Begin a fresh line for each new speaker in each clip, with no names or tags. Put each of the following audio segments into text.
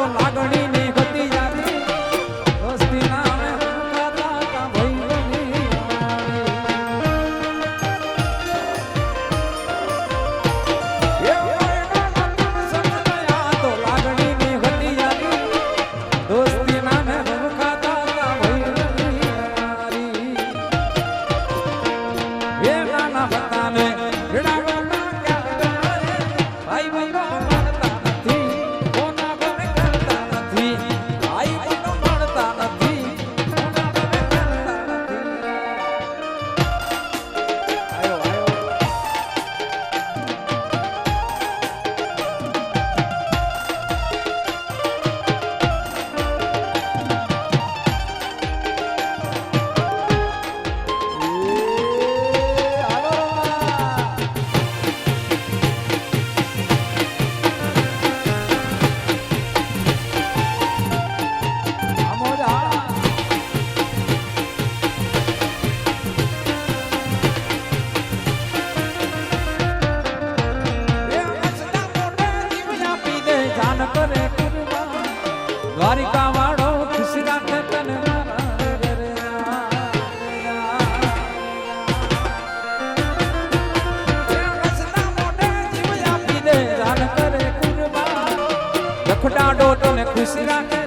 તો લાગણી લખડાડો તને ખુશ રાખે?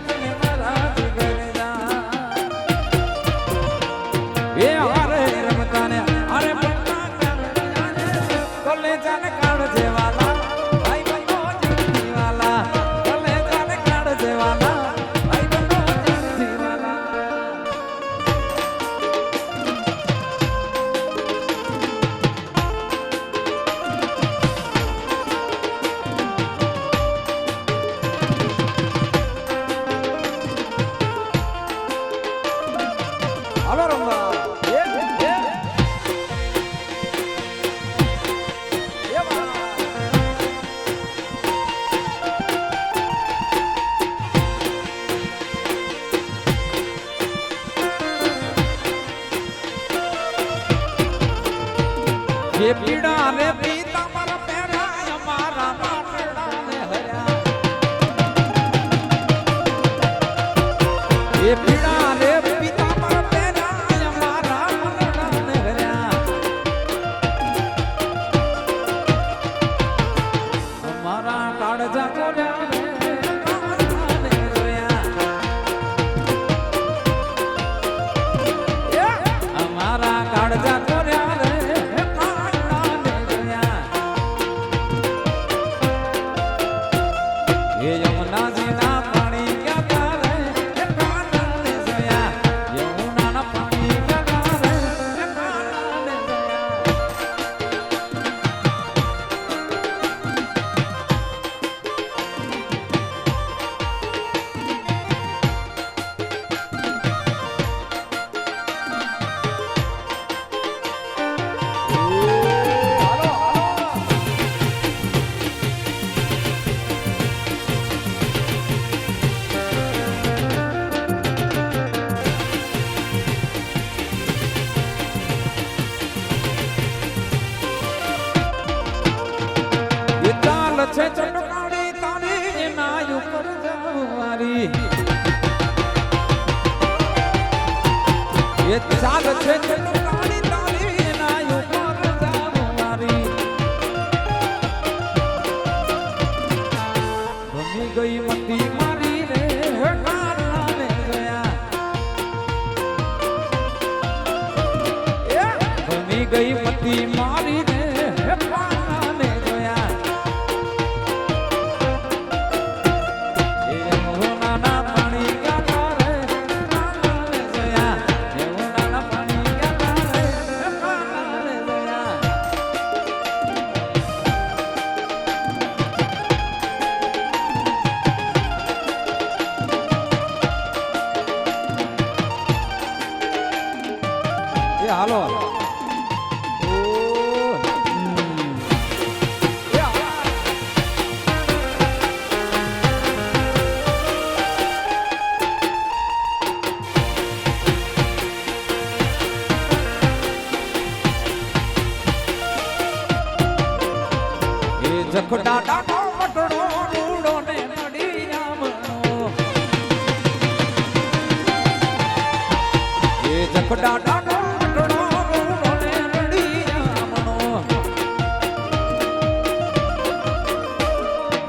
હાલો રમવા પીડા રે Yeah, una છે ચટકાણી તારી. એના ઉપર જવારી એ ચાલ છે હાલો. જખડા ડાટો મટડો ડૂડો ને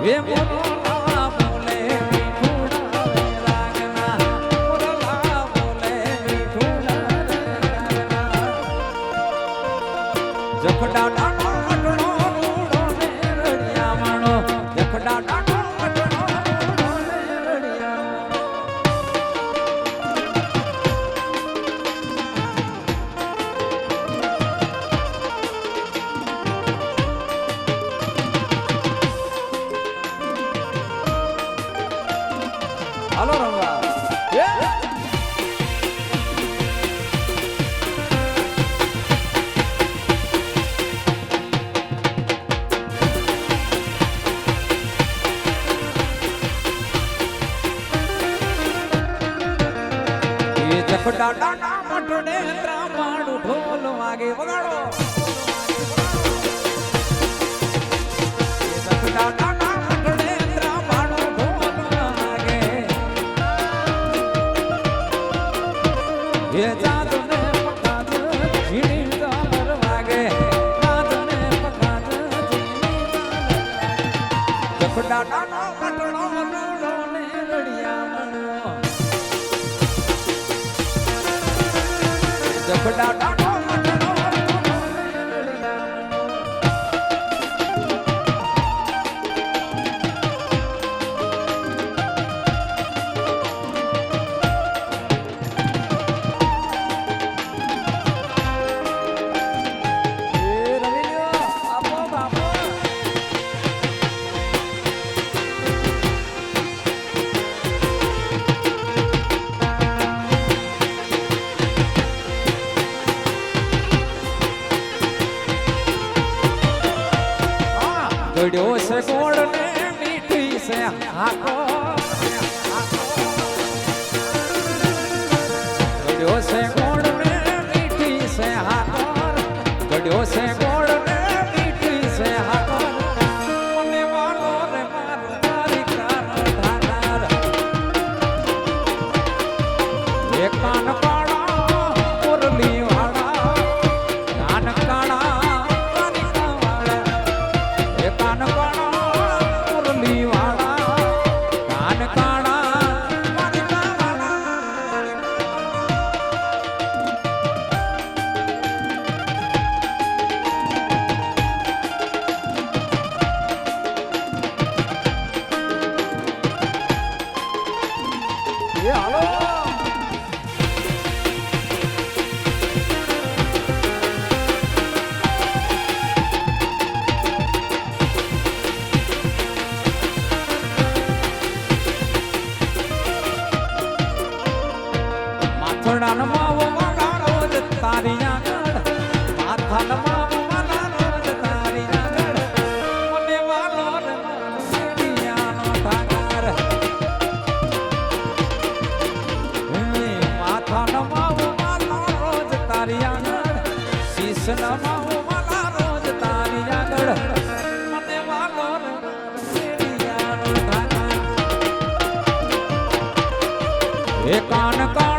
એ મોનો ચખડા ડાડા મટડે ત્રામાણું ઢોલ વાગે વગાડો. ચખડા ડાડા મટડે ત્રામાણું ઢોલ વાગે. એ but now છે હાકો ગડ્યો છે કોણ મીઠી છે હાકોર ગડ્યો છે કોણ એ કાન